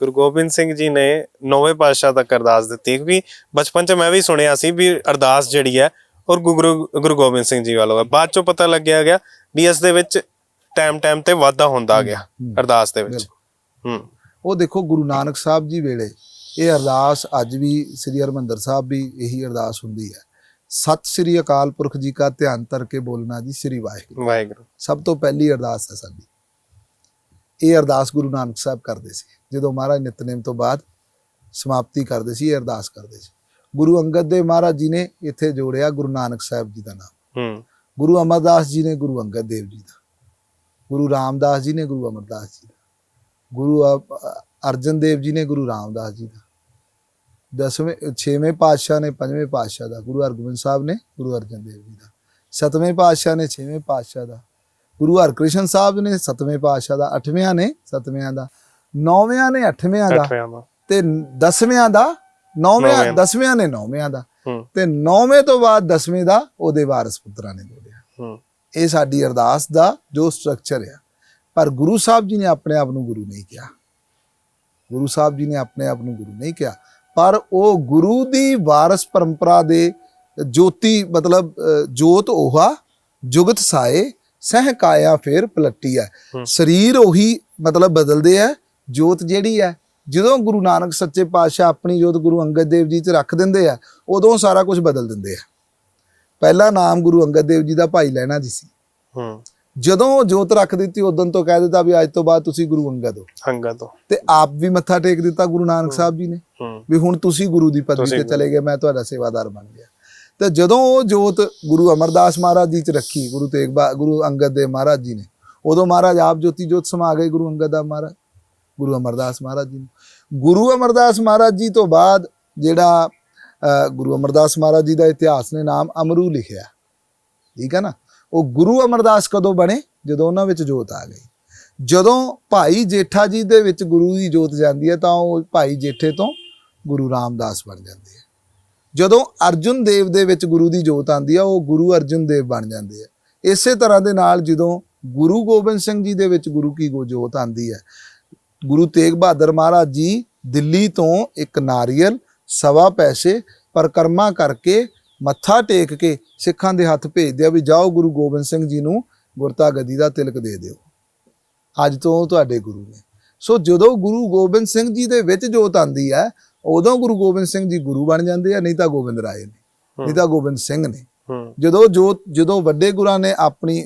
ਗੁਰੂ ਗੋਬਿੰਦ ਸਿੰਘ ਜੀ ਨੇ ਨੌਵੇਂ ਪਾਤਸ਼ਾਹ ਤੱਕ ਅਰਦਾਸ ਦਿੱਤੀ ਕਿਉਂਕਿ ਬਚਪਨ 'ਚ ਮੈਂ ਵੀ ਸੁਣਿਆ ਸੀ ਵੀ ਅਰਦਾਸ ਜਿਹੜੀ ਹੈ ਔਰ ਗੁਰੂ ਗੁਰੂ ਗੋਬਿੰਦ ਸਿੰਘ ਜੀ ਵੱਲੋਂ ਬਾਅਦ 'ਚੋਂ ਪਤਾ ਲੱਗਿਆ ਗਿਆ ਵੀ ਇਸ ਦੇ ਵਿੱਚ ਟਾਈਮ ਟਾਈਮ ਤੇ ਵਾਧਾ ਹੁੰਦਾ ਗਿਆ ਅਰਦਾਸ ਦੇ ਵਿੱਚ। ਹੂੰ। ਉਹ ਦੇਖੋ ਗੁਰੂ ਨਾਨਕ ਸਾਹਿਬ ਜੀ ਵੇਲੇ ਇਹ ਅਰਦਾਸ ਅੱਜ ਵੀ ਸ੍ਰੀ ਹਰਮੰਦਰ ਸਾਹਿਬ ਵੀ ਇਹੀ ਅਰਦਾਸ ਹੁੰਦੀ ਹੈ। ਸਤਿ ਸ੍ਰੀ ਅਕਾਲ ਪੁਰਖ ਜੀ ਕਾ ਧਿਆਨ ਧਰ ਕੇ ਬੋਲਣਾ ਜੀ ਸ੍ਰੀ ਵਾਹਿਗੁਰੂ। ਵਾਹਿਗੁਰੂ। ਸਭ ਤੋਂ ਪਹਿਲੀ ਅਰਦਾਸ ਹੈ ਸਾਡੀ। ਇਹ ਅਰਦਾਸ ਗੁਰੂ ਨਾਨਕ ਸਾਹਿਬ ਕਰਦੇ ਸੀ। ਜਦੋਂ ਮਹਾਰਾਜ ਨਿਤਨੇਮ ਤੋਂ ਬਾਅਦ ਸਮਾਪਤੀ ਕਰਦੇ ਸੀ ਇਹ ਅਰਦਾਸ ਕਰਦੇ ਸੀ। ਗੁਰੂ ਅੰਗਦ ਦੇਵ ਮਹਾਰਾਜ ਜੀ ਨੇ ਇੱਥੇ ਜੋੜਿਆ ਗੁਰੂ ਨਾਨਕ ਸਾਹਿਬ ਜੀ ਦਾ ਨਾਮ। ਹੂੰ। ਗੁਰੂ ਅਮਰਦਾਸ ਜੀ ਨੇ ਗੁਰੂ ਅੰਗਦ ਦੇਵ ਜੀ ਦਾ। ਗੁਰੂ ਰਾਮਦਾਸ ਜੀ ਨੇ ਗੁਰੂ ਅਮਰਦਾਸ ਜੀ ਦਾ। ਗੁਰੂ ਅਰਜਨ ਦੇਵ ਜੀ ਨੇ ਗੁਰੂ ਰਾਮਦਾਸ ਜੀ ਦਾ। ਦਸਵੇਂ ਛੇਵੇਂ ਪਾਤਸ਼ਾਹ ਨੇ ਪੰਜਵੇਂ ਪਾਤਸ਼ਾਹ ਦਾ। ਗੁਰੂ ਹਰਗੋਬਿੰਦ ਸਾਹਿਬ ਨੇ ਗੁਰੂ ਅਰਜਨ ਦੇਵ ਜੀ ਦਾ। ਸਤਵੇਂ ਪਾਤਸ਼ਾਹ ਨੇ ਛੇਵੇਂ ਪਾਤਸ਼ਾਹ ਦਾ। ਗੁਰੂ ਹਰਕ੍ਰਿਸ਼ਨ ਸਾਹਿਬ ਨੇ ਸਤਵੇਂ ਪਾਤਸ਼ਾਹ ਦਾ ਅੱਠਵਿਆਂ ਨੇ ਸਤਵਿਆਂ ਦਾ ਨੌਵਿਆਂ ਨੇ ਅੱਠਵਿਆਂ ਦਾ ਤੇ ਦਸਵਿਆਂ ਦਾ ਨੌਵਿਆਂ। ਦਸਵਿਆਂ ਨੇ ਨੌਵਿਆਂ ਦਾ। ਤੇ ਨੌਵੇਂ ਤੋਂ ਬਾਅਦ ਦਸਵੇਂ ਦਾ ਉਹਦੇ ਵਾਰਸ ਪੁੱਤਰਾਂ ਨੇ ਹੂੰ। ਇਹ ਸਾਡੀ ਅਰਦਾਸ ਦਾ ਜੋ ਸਟਰਕਚਰ ਆ। ਪਰ ਗੁਰੂ ਸਾਹਿਬ ਜੀ ਨੇ ਆਪਣੇ ਆਪ ਨੂੰ ਗੁਰੂ ਨਹੀਂ ਕਿਹਾ। ਗੁਰੂ ਸਾਹਿਬ ਜੀ ਨੇ ਆਪਣੇ ਆਪ ਨੂੰ ਗੁਰੂ ਨਹੀਂ ਕਿਹਾ। ਪਰ ਉਹ ਗੁਰੂ ਦੀ ਵਾਰਸ ਪਰੰਪਰਾ ਦੇ ਜੋਤੀ ਮਤਲਬ ਜੋਤ ਉਹਾ ਜੁਗਤ ਸਾਏ ਸਹਿ ਕਾਇਆ ਫੇਰ ਪਲੱਟੀ ਹੈ। ਹੂੰ। ਸਰੀਰ ਉਹੀ ਮਤਲਬ ਬਦਲਦੇ ਆ ਜੋਤ ਜਿਹੜੀ ਹੈ ਜਦੋਂ ਗੁਰੂ ਨਾਨਕ ਸੱਚੇ ਪਾਤਸ਼ਾਹ ਆਪਣੀ ਜੋਤ ਗੁਰੂ ਅੰਗਦ ਦੇਵ ਜੀ 'ਚ ਰੱਖ ਦਿੰਦੇ ਆ ਉਦੋਂ ਸਾਰਾ ਕੁਝ ਬਦਲ ਦਿੰਦੇ ਆ। ਪਹਿਲਾ ਨਾਮ ਗੁਰੂ ਅੰਗਦ ਦੇਵ ਜੀ ਦਾ ਭਾਈ ਲੈਣਾ ਜੀ ਸੀ। ਹੂੰ। ਜਦੋਂ ਉਹ ਜੋਤ ਰੱਖ ਦਿੱਤੀ ਉਦੋਂ ਤੋਂ ਕਹਿ ਦਿੱਤਾ ਵੀ ਅੱਜ ਤੋਂ ਬਾਅਦ ਤੁਸੀਂ ਗੁਰੂ ਅੰਗਦ ਹੋ। ਹੰਗਾ ਤੋਂ ਤੇ ਆਪ ਵੀ ਮੱਥਾ ਟੇਕ ਦਿੱਤਾ ਗੁਰੂ ਨਾਨਕ ਸਾਹਿਬ ਜੀ ਨੇ ਹੂੰ। ਵੀ ਹੁਣ ਤੁਸੀਂ ਗੁਰੂ ਦੀ ਪਦਵੀ ਤੇ ਚਲੇ ਗਏ ਮੈਂ ਤੁਹਾਡਾ ਸੇਵਾਦਾਰ ਬਣ ਗਿਆ। ਤੇ ਜਦੋਂ ਉਹ ਜੋਤ ਗੁਰੂ ਅਮਰਦਾਸ ਮਹਾਰਾਜ ਜੀ ਚ ਰੱਖੀ, ਗੁਰੂ ਤੇਗ ਬਹਾ ਗੁਰੂ ਅੰਗਦ ਦੇਵ ਮਹਾਰਾਜ ਜੀ ਨੇ, ਉਦੋਂ ਮਹਾਰਾਜ ਆਪ ਜੋਤੀ ਜੋਤ ਸਮਾ ਗਏ ਗੁਰੂ ਅੰਗਦ ਦਾ ਮਹਾਰਾਜ, ਗੁਰੂ ਅਮਰਦਾਸ ਮਹਾਰਾਜ ਜੀ ਨੂੰ। ਗੁਰੂ ਅਮਰਦਾਸ ਮਹਾਰਾਜ ਜੀ ਤੋਂ ਬਾਅਦ ਜਿਹੜਾ ਗੁਰੂ ਅਮਰਦਾਸ ਮਹਾਰਾਜ ਜੀ ਦਾ ਇਤਿਹਾਸ ਨੇ ਨਾਮ ਅਮਰੂ ਲਿਖਿਆ। ਠੀਕ ਹੈ ਨਾ? ਉਹ ਗੁਰੂ ਅਮਰਦਾਸ ਕਦੋਂ ਬਣੇ? ਜਦੋਂ ਉਹਨਾਂ ਵਿੱਚ ਜੋਤ ਆ ਗਈ। ਜਦੋਂ ਭਾਈ ਜੇਠਾ ਜੀ ਦੇ ਵਿੱਚ ਗੁਰੂ ਦੀ ਜੋਤ ਜਾਂਦੀ ਹੈ, ਤਾਂ ਉਹ ਭਾਈ ਜੇਠੇ ਤੋਂ ਗੁਰੂ ਰਾਮਦਾਸ ਬਣ ਜਾਂਦੇ ਹੈ ਜਦੋਂ ਅਰਜੁਨ ਦੇਵ ਦੇ ਵਿੱਚ ਗੁਰੂ ਦੀ ਜੋਤ ਆਂਦੀ ਆ, ਉਹ ਗੁਰੂ ਅਰਜੁਨ ਦੇਵ ਬਣ ਜਾਂਦੇ ਆ। ਇਸੇ ਤਰ੍ਹਾਂ ਦੇ ਨਾਲ ਜਦੋਂ ਗੁਰੂ ਗੋਬਿੰਦ ਸਿੰਘ ਜੀ ਦੇ ਵਿੱਚ ਗੁਰੂ ਕੀ ਗੋ ਜੋਤ ਆਂਦੀ ਹੈ ਗੁਰੂ ਤੇਗ ਬਹਾਦਰ ਮਹਾਰਾਜ ਜੀ ਦਿੱਲੀ ਤੋਂ ਇੱਕ ਨਾਰੀਅਲ, ਸਵਾ ਪੈਸੇ ਪਰਕਰਮਾ ਕਰਕੇ ਮੱਥਾ ਟੇਕ ਕੇ ਸਿੱਖਾਂ ਦੇ ਹੱਥ ਭੇਜਦੇ ਆ ਵੀ ਜਾਓ ਗੁਰੂ ਗੋਬਿੰਦ ਸਿੰਘ ਜੀ ਨੂੰ ਗੁਰਤਾ ਗੱਦੀ ਦਾ ਤਿਲਕ ਦੇ ਦਿਓ। ਅੱਜ ਤੋਂ ਤੁਹਾਡੇ ਗੁਰੂ ਨੇ। ਸੋ ਜਦੋਂ ਗੁਰੂ ਗੋਬਿੰਦ ਸਿੰਘ ਜੀ ਦੇ ਵਿੱਚ ਜੋਤ ਆਂਦੀ ਹੈ ਉਦੋਂ ਗੁਰੂ ਗੋਬਿੰਦ ਸਿੰਘ ਜੀ ਗੁਰੂ ਬਣ ਜਾਂਦੇ ਆ ਨਹੀਂ ਤਾਂ ਗੋਬਿੰਦ ਰਾਏ ਨੇ ਨਹੀਂ ਤਾਂ ਗੋਬਿੰਦ ਸਿੰਘ ਨੇ। ਜਦੋਂ ਜੋਤ ਜਦੋਂ ਵੱਡੇ ਗੁਰਾਂ ਨੇ ਆਪਣੀ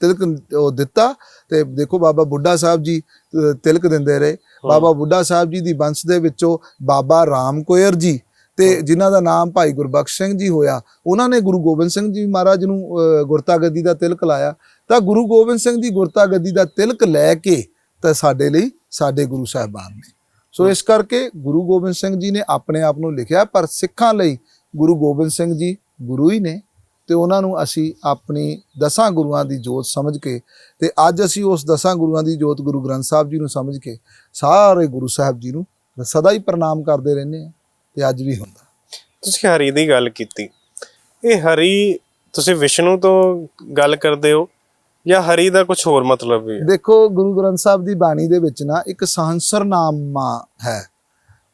ਤਿਲਕ ਉਹ ਦਿੱਤਾ ਤੇ ਦੇਖੋ ਬਾਬਾ ਬੁੱਢਾ ਸਾਹਿਬ ਜੀ ਤਿਲਕ ਦਿੰਦੇ ਰਹੇ। ਬਾਬਾ ਬੁੱਢਾ ਸਾਹਿਬ ਜੀ ਦੀ ਬੰਸ ਦੇ ਵਿੱਚੋਂ ਬਾਬਾ ਰਾਮ ਕੋਇਰ ਜੀ ਤੇ ਜਿਨ੍ਹਾਂ ਦਾ ਨਾਮ ਭਾਈ ਗੁਰਬਖਸ਼ ਸਿੰਘ ਜੀ ਹੋਇਆ ਉਹਨਾਂ ਨੇ ਗੁਰੂ ਗੋਬਿੰਦ ਸਿੰਘ ਜੀ ਮਹਾਰਾਜ ਨੂੰ ਗੁਰਤਾ ਗੱਦੀ ਦਾ ਤਿਲਕ ਲਾਇਆ। ਤਾਂ ਗੁਰੂ ਗੋਬਿੰਦ ਸਿੰਘ ਜੀ ਗੁਰਤਾ ਗੱਦੀ ਦਾ ਤਿਲਕ ਲੈ ਕੇ ਤਾਂ ਸਾਡੇ ਲਈ ਸਾਡੇ ਗੁਰੂ ਸਾਹਿਬਾਨ ਨੇ। ਸੋ ਇਸ ਕਰਕੇ ਗੁਰੂ ਗੋਬਿੰਦ ਸਿੰਘ ਜੀ ਨੇ ਆਪਣੇ ਆਪ ਨੂੰ ਲਿਖਿਆ, ਪਰ ਸਿੱਖਾਂ ਲਈ ਗੁਰੂ ਗੋਬਿੰਦ ਸਿੰਘ ਜੀ ਗੁਰੂ ਹੀ ਨੇ ਤੇ ਉਹਨਾਂ ਨੂੰ ਅਸੀਂ ਆਪਣੀ ਦਸਾਂ ਗੁਰੂਆਂ ਦੀ ਜੋਤ ਸਮਝ ਕੇ ਤੇ ਅੱਜ ਅਸੀਂ ਉਸ ਦਸਾਂ ਗੁਰੂਆਂ ਦੀ ਜੋਤ ਗੁਰੂ ਗ੍ਰੰਥ ਸਾਹਿਬ ਜੀ ਨੂੰ ਸਮਝ ਕੇ ਸਾਰੇ ਗੁਰੂ ਸਾਹਿਬ ਜੀ ਨੂੰ ਸਦਾ ਹੀ ਪ੍ਰਣਾਮ ਕਰਦੇ ਰਹਿੰਦੇ ਆ ਤੇ ਅੱਜ ਵੀ ਹੁੰਦਾ। ਤੁਸੀਂ ਹਰੀ ਦੀ ਗੱਲ ਕੀਤੀ। ਇਹ ਹਰੀ, ਤੁਸੀਂ ਵਿਸ਼ਨੂੰ ਤੋਂ ਗੱਲ ਕਰਦੇ ਹੋ। ਜਾਂ ਹਰੀ ਦਾ ਕੁਝ ਹੋਰ ਮਤਲਬ ਵੀ ਹੈ? ਦੇਖੋ ਗੁਰੂ ਗ੍ਰੰਥ ਸਾਹਿਬ ਦੀ ਬਾਣੀ ਦੇ ਵਿੱਚ ਨਾ ਇੱਕ ਸਹੰਸਰ ਨਾਮਾ ਹੈ।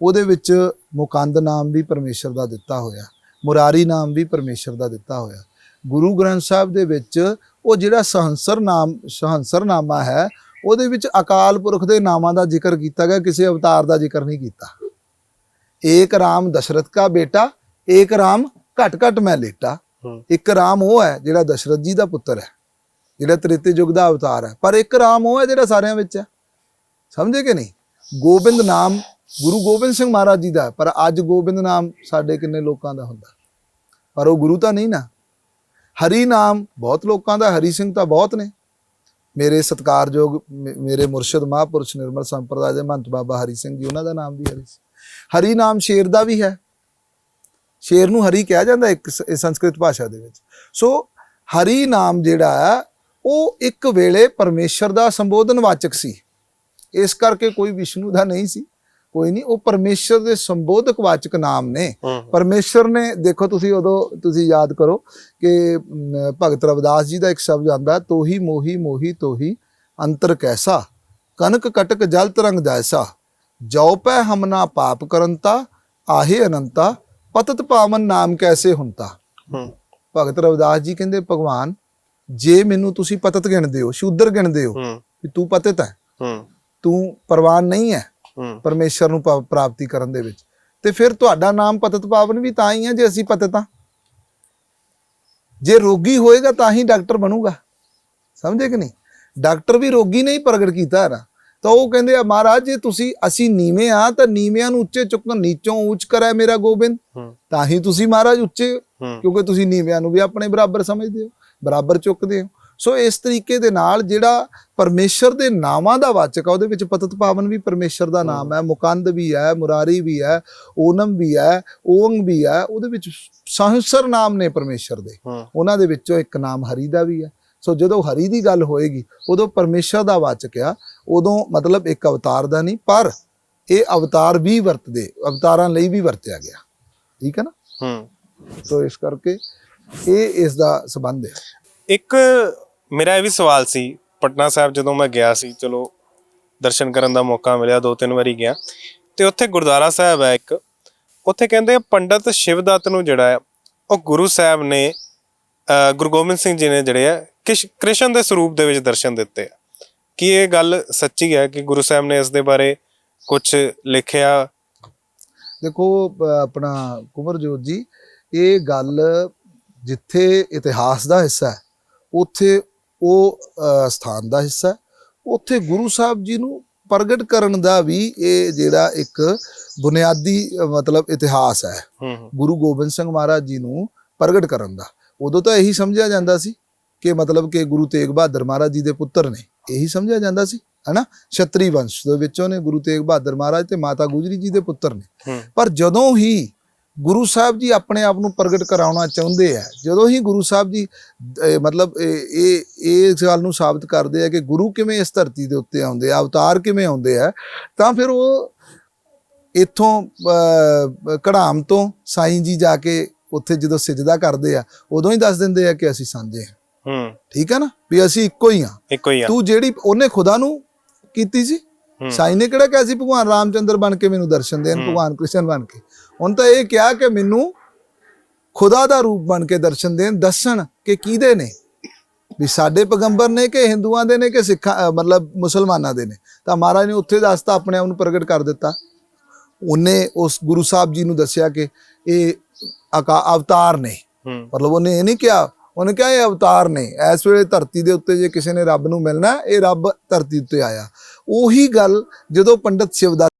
ਉਹਦੇ ਵਿੱਚ ਮੁਕੰਦ ਨਾਮ ਵੀ ਪਰਮੇਸ਼ਰ ਦਾ ਦਿੱਤਾ ਹੋਇਆ ਮੁਰਾਰੀ ਨਾਮ ਵੀ ਪਰਮੇਸ਼ਰ ਦਾ ਦਿੱਤਾ ਹੋਇਆ। ਗੁਰੂ ਗ੍ਰੰਥ ਸਾਹਿਬ ਦੇ ਵਿੱਚ ਉਹ ਜਿਹੜਾ ਸਹੰਸਰ ਨਾਮ ਸਹੰਸਰ ਨਾਮਾ ਹੈ ਉਹਦੇ ਵਿੱਚ ਅਕਾਲ ਪੁਰਖ ਦੇ ਨਾਮਾਂ ਦਾ ਜ਼ਿਕਰ ਕੀਤਾ ਗਿਆ ਕਿਸੇ ਅਵਤਾਰ ਦਾ ਜ਼ਿਕਰ ਨਹੀਂ ਕੀਤਾ। ਏਕ ਰਾਮ ਦਸ਼ਰਥ ਕਾ ਬੇਟਾ ਏਕ ਰਾਮ ਘਟ ਘਟ ਮੈਂ ਲੇਟਾ। ਇੱਕ ਰਾਮ ਉਹ ਹੈ ਜਿਹੜਾ ਦਸ਼ਰਥ ਜੀ ਦਾ ਪੁੱਤਰ ਹੈ। ਜਿਹੜਾ ਤ੍ਰੇਤੇ ਯੁੱਗ ਦਾ ਅਵਤਾਰ ਹੈ। ਪਰ ਇੱਕ ਰਾਮ ਉਹ ਹੈ ਜਿਹੜਾ ਸਾਰਿਆਂ ਵਿੱਚ ਹੈ। ਸਮਝੇ ਕਿ ਨਹੀਂ? ਗੋਬਿੰਦ ਨਾਮ ਗੁਰੂ ਗੋਬਿੰਦ ਸਿੰਘ ਮਹਾਰਾਜ ਜੀ ਦਾ ਪਰ ਅੱਜ ਗੋਬਿੰਦ ਨਾਮ ਸਾਡੇ ਕਿੰਨੇ ਲੋਕਾਂ ਦਾ ਹੁੰਦਾ। ਪਰ ਉਹ ਗੁਰੂ ਤਾਂ ਨਹੀਂ ਨਾ। ਹਰੀ ਨਾਮ ਬਹੁਤ ਲੋਕਾਂ ਦਾ, ਹਰੀ ਸਿੰਘ ਤਾਂ ਬਹੁਤ ਨੇ। ਮੇਰੇ ਸਤਿਕਾਰਯੋਗ ਮੇਰੇ ਮੁਰਸ਼ਿਦ ਮਹਾਂਪੁਰਸ਼ ਨਿਰਮਲ ਸੰਪਰਦਾਇ ਦੇ ਮਹੰਤ ਬਾਬਾ ਹਰੀ ਸਿੰਘ ਜੀ, ਉਹਨਾਂ ਦਾ ਨਾਮ ਵੀ ਹਰੀ ਸੀ। ਹਰੀ ਨਾਮ ਸ਼ੇਰ ਦਾ ਵੀ ਹੈ। ਸ਼ੇਰ ਨੂੰ ਹਰੀ ਕਿਹਾ ਜਾਂਦਾ ਇੱਕ ਸੰਸਕ੍ਰਿਤ ਭਾਸ਼ਾ ਦੇ ਵਿੱਚ। ਸੋ ਹਰੀ ਨਾਮ ਜਿਹੜਾ ਉਹ ਇੱਕ ਵੇਲੇ ਪਰਮੇਸ਼ਰ ਦਾ ਸੰਬੋਧਨ ਵਾਚਕ ਸੀ। ਇਸ ਕਰਕੇ ਕੋਈ ਵਿਸ਼ਨੂੰ ਦਾ ਨਹੀਂ ਸੀ। ਕੋਈ ਨਹੀਂ ਉਹ ਪਰਮੇਸ਼ਰ ਦੇ ਸੰਬੋਧਕ ਵਾਚਕ ਨਾਮ ਨੇ। ਪਰਮੇਸ਼ਰ ਨੇ ਦੇਖੋ ਤੁਸੀਂ ਉਦੋਂ ਤੁਸੀਂ ਯਾਦ ਕਰੋ ਕਿ ਭਗਤ ਰਵਿਦਾਸ ਜੀ ਦਾ ਇੱਕ ਸ਼ਬਦ ਆਂਦਾ ਤੋਹੀ ਮੋਹੀ ਮੋਹੀ ਤੋਹੀ ਅੰਤਰ ਕੈਸਾ? ਕਨਕ ਕਟਕ ਜਲ ਤਰੰਗ ਜੈਸਾ ਜੋ ਪੈ ਹਮਨਾ ਪਾਪ ਕਰੰਤਾ ਆਹੇ ਅਨੰਤਾ ਪਤਤ ਪਾਵਨ ਨਾਮ ਕੈਸੇ ਹੁੰਤਾ? ਭਗਤ ਰਵਿਦਾਸ ਜੀ ਕਹਿੰਦੇ ਭਗਵਾਨ ਜੇ ਮੈਨੂੰ ਤੁਸੀਂ ਪਤਤ ਗਿਣਦੇ ਹੋ ਸ਼ੂਦਰ ਗਿਣਦੇ ਹੋ ਵੀ ਤੂੰ ਪਤਿਤ ਹੈ ਤੂੰ ਪ੍ਰਵਾਨ ਨਹੀਂ ਹੈ ਪਰਮੇਸ਼ਰ ਨੂੰ ਪ੍ਰਾਪਤੀ ਕਰਨ ਦੇ ਵਿੱਚ ਤੇ ਫਿਰ ਤੁਹਾਡਾ ਨਾਮ ਪਤਤ ਪਾਵਨ ਵੀ ਤਾਂ ਹੀ ਹੈ ਜੇ ਅਸੀਂ ਪਤਿਤ ਹਾਂ। ਜੇ ਰੋਗੀ ਹੋਏਗਾ ਤਾਂ ਹੀ ਡਾਕਟਰ ਬਣੂਗਾ। ਸਮਝੇ ਕਿ ਨਹੀਂ? ਡਾਕਟਰ ਵੀ ਰੋਗੀ ਨੇ ਹੀ ਪ੍ਰਗਟ ਕੀਤਾ ਨਾ। ਤਾਂ ਉਹ ਕਹਿੰਦੇ ਆ ਮਹਾਰਾਜ ਜੇ ਤੁਸੀਂ ਅਸੀਂ ਨੀਵੇਂ ਆ ਤਾਂ ਨੀਵਿਆਂ ਨੂੰ ਉੱਚੇ ਚੁੱਕਣ ਨੀਚੋਂ ਉੱਚ ਕਰੇ ਮੇਰਾ ਗੋਬਿੰਦ। ਤਾਂ ਹੀ ਤੁਸੀਂ ਮਹਾਰਾਜ ਉੱਚੇ ਕਿਉਂਕਿ ਤੁਸੀਂ ਨੀਵਿਆਂ ਨੂੰ ਵੀ ਆਪਣੇ ਬਰਾਬਰ ਸਮਝਦੇ ਹੋ। ਬਰਾਬਰ ਚੁੱਕਦੇ ਹੋ। ਸੋ ਇਸ ਤਰੀਕੇ ਦੇ ਨਾਲ ਜਿਹੜਾ ਪਰਮੇਸ਼ਰ ਦੇ ਨਾਮਾਂ ਦਾ ਵਾਚਕ ਆ ਉਹਦੇ ਵਿੱਚ ਪਤਤ ਪਾਵਨ ਵੀ ਪਰਮੇਸ਼ਰ ਦਾ ਨਾਮ ਹੈ ਮੁਕੰਦ ਵੀ ਹੈ ਮੁਰਾਰੀ ਵੀ ਹੈ ਓਨਮ ਵੀ ਹੈ ਓੰਗ ਵੀ ਹੈ ਉਹਦੇ ਵਿੱਚ ਸਹਸਰ ਨਾਮ ਨੇ ਪਰਮੇਸ਼ਰ ਦੇ। ਉਹਨਾਂ ਦੇ ਵਿੱਚੋਂ ਇੱਕ ਨਾਮ ਹਰੀ ਦਾ ਵੀ ਹੈ। ਸੋ ਜਦੋਂ ਹਰੀ ਦੀ ਗੱਲ ਹੋਏਗੀ ਉਦੋਂ ਪਰਮੇਸ਼ਰ ਦਾ ਵਾਚਕ ਆ ਉਦੋਂ ਮਤਲਬ ਇੱਕ ਅਵਤਾਰ ਦਾ ਨਹੀਂ ਪਰ ਇਹ ਅਵਤਾਰ ਵੀ ਵਰਤਦੇ ਅਵਤਾਰਾਂ ਲਈ ਵੀ ਵਰਤਿਆ ਗਿਆ। ਠੀਕ ਹੈ ਨਾ? ਹੂੰ। ਸੋ ਇਸ ਕਰਕੇ ਇਹ ਇਸ ਦਾ ਸਬੰਧ ਹੈ। ਇੱਕ ਮੇਰਾ ਇਹ ਵੀ ਸਵਾਲ ਸੀ ਪਟਨਾ ਸਾਹਿਬ ਜਦੋਂ ਮੈਂ ਗਿਆ ਸੀ ਚਲੋ ਦਰਸ਼ਨ ਕਰਨ ਦਾ ਮੌਕਾ ਮਿਲਿਆ ਦੋ ਤਿੰਨ ਵਾਰੀ ਗਿਆ ਤੇ ਉੱਥੇ ਗੁਰਦੁਆਰਾ ਸਾਹਿਬ ਹੈ ਇੱਕ ਉੱਥੇ ਕਹਿੰਦੇ ਪੰਡਤ ਸ਼ਿਵਦੱਤ ਨੂੰ ਜਿਹੜਾ ਹੈ ਉਹ ਗੁਰੂ ਸਾਹਿਬ ਨੇ ਗੁਰੂ ਗੋਬਿੰਦ ਸਿੰਘ ਜੀ ਨੇ ਜਿਹੜੇ ਆ ਕਿਸ਼- ਕ੍ਰਿਸ਼ਨ ਦੇ ਸਰੂਪ ਦੇ ਵਿੱਚ ਦਰਸ਼ਨ ਦਿੱਤੇ ਆ। ਕੀ ਇਹ ਗੱਲ ਸੱਚੀ ਹੈ ਕਿ ਗੁਰੂ ਸਾਹਿਬ ਨੇ ਇਸ ਦੇ ਬਾਰੇ ਕੁਝ ਲਿਖਿਆ? ਦੇਖੋ ਆਪਣਾ ਕੁਮਰਜੋਤ ਜੀ ਇਹ ਗੱਲ ਜਿੱਥੇ ਇਤਿਹਾਸ ਦਾ ਹਿੱਸਾ ਹੈ ਉੱਥੇ ਉਹ ਸਥਾਨ ਦਾ ਹਿੱਸਾ ਹੈ ਉੱਥੇ ਗੁਰੂ ਸਾਹਿਬ ਜੀ ਨੂੰ ਪ੍ਰਗਟ ਕਰਨ ਦਾ ਵੀ ਇਹ ਜਿਹੜਾ ਇੱਕ ਬੁਨਿਆਦੀ ਮਤਲਬ ਇਤਿਹਾਸ ਹੈ। ਗੁਰੂ ਗੋਬਿੰਦ ਸਿੰਘ ਮਹਾਰਾਜ ਜੀ ਨੂੰ ਪ੍ਰਗਟ ਕਰਨ ਦਾ। ਉਦੋਂ ਤਾਂ ਇਹੀ ਸਮਝਿਆ ਜਾਂਦਾ ਸੀ ਕਿ ਮਤਲਬ ਕਿ ਗੁਰੂ ਤੇਗ ਬਹਾਦਰ ਮਹਾਰਾਜ ਜੀ ਦੇ ਪੁੱਤਰ ਨੇ ਇਹੀ ਸਮਝਿਆ ਜਾਂਦਾ ਸੀ ਹਨਾ? ਛਤਰੀ ਵੰਸ਼ ਦੇ ਵਿੱਚੋਂ ਨੇ ਗੁਰੂ ਤੇਗ ਬਹਾਦਰ ਮਹਾਰਾਜ ਤੇ ਮਾਤਾ ਗੁਜਰੀ ਜੀ ਦੇ ਪੁੱਤਰ ਨੇ। ਪਰ ਜਦੋਂ ਹੀ ਗੁਰੂ ਸਾਹਿਬ ਜੀ ਆਪਣੇ ਆਪ ਨੂੰ ਪ੍ਰਗਟ ਕਰਾਉਣਾ ਚਾਹੁੰਦੇ ਆ। ਜਦੋਂ ਹੀ ਗੁਰੂ ਸਾਹਿਬ ਜੀ ਮਤਲਬ ਇਹ ਇਹ ਗੱਲ ਨੂੰ ਸਾਬਤ ਕਰਦੇ ਆ ਕਿ ਗੁਰੂ ਕਿਵੇਂ ਇਸ ਧਰਤੀ ਦੇ ਉੱਤੇ ਆਉਂਦੇ ਆ ਅਵਤਾਰ ਕਿਵੇਂ ਆਉਂਦੇ ਆ ਤਾਂ ਫਿਰ ਉਹ ਇੱਥੋਂ ਕੜਾਮ ਤੋਂ ਸਾਈਂ ਜੀ ਜਾ ਕੇ ਉੱਥੇ ਜਦੋਂ ਸਿਜਦਾ ਕਰਦੇ ਆ ਉਦੋਂ ਹੀ ਦੱਸ ਦਿੰਦੇ ਆ ਕਿ ਅਸੀਂ ਸਾਂਝੇ ਹਾਂ ਹੂੰ। ਠੀਕ ਹੈ ਨਾ? ਵੀ ਅਸੀਂ ਇੱਕੋ ਹੀ ਹਾਂ ਇੱਕੋ ਹੀ ਆ। ਤੂੰ ਜਿਹੜੀ ਉਹਨੇ ਖੁਦਾ ਨੂੰ ਕੀਤੀ ਸੀ। ਸਾਈਂ ਨੇ ਕਿਹੜਾ ਕਿਹਾ ਸੀ? ਭਗਵਾਨ ਰਾਮਚੰਦਰ ਬਣ ਕੇ ਮੈਨੂੰ ਦਰਸ਼ਨ ਦੇਣ ਭਗਵਾਨ ਕ੍ਰਿਸ਼ਨ ਬਣ ਕੇ। ਹੁਣ ਤਾਂ ਇਹ ਕਿਹਾ ਕਿ ਮੈਨੂੰ ਖੁਦਾ ਦਾ ਰੂਪ ਬਣ ਕੇ ਦਰਸ਼ਨ ਦੇਣ ਦੱਸਣ ਕਿ ਕਿਹਦੇ ਨੇ? ਵੀ ਸਾਡੇ ਪੈਗੰਬਰ ਨੇ ਕਿ ਹਿੰਦੂਆਂ ਦੇ ਨੇ ਕਿ ਸਿੱਖਾਂ ਮਤਲਬ ਮੁਸਲਮਾਨਾਂ ਦੇ ਨੇ? ਤਾਂ ਮਹਾਰਾਜ ਨੇ ਉੱਥੇ ਦੱਸਤਾ ਆਪਣੇ ਆਪ ਨੂੰ ਪ੍ਰਗਟ ਕਰ ਦਿੱਤਾ। ਉਹਨੇ ਉਸ ਗੁਰੂ ਸਾਹਿਬ ਜੀ ਨੂੰ ਦੱਸਿਆ ਕਿ ਇਹ ਅਵਤਾਰ ਨੇ। ਮਤਲਬ ਉਹਨੇ ਇਹ ਨਹੀਂ ਕਿਹਾ ਉਹਨੇ ਕਿਹਾ ਇਹ ਅਵਤਾਰ ਨੇ। ਇਸ ਵੇਲੇ ਧਰਤੀ ਦੇ ਉੱਤੇ ਜੇ ਕਿਸੇ ਨੇ ਰੱਬ ਨੂੰ ਮਿਲਣਾ ਇਹ ਰੱਬ ਧਰਤੀ ਉੱਤੇ ਆਇਆ। ਉਹੀ ਗੱਲ ਜਦੋਂ ਪੰਡਤ ਸ਼ਿਵਦਾਸ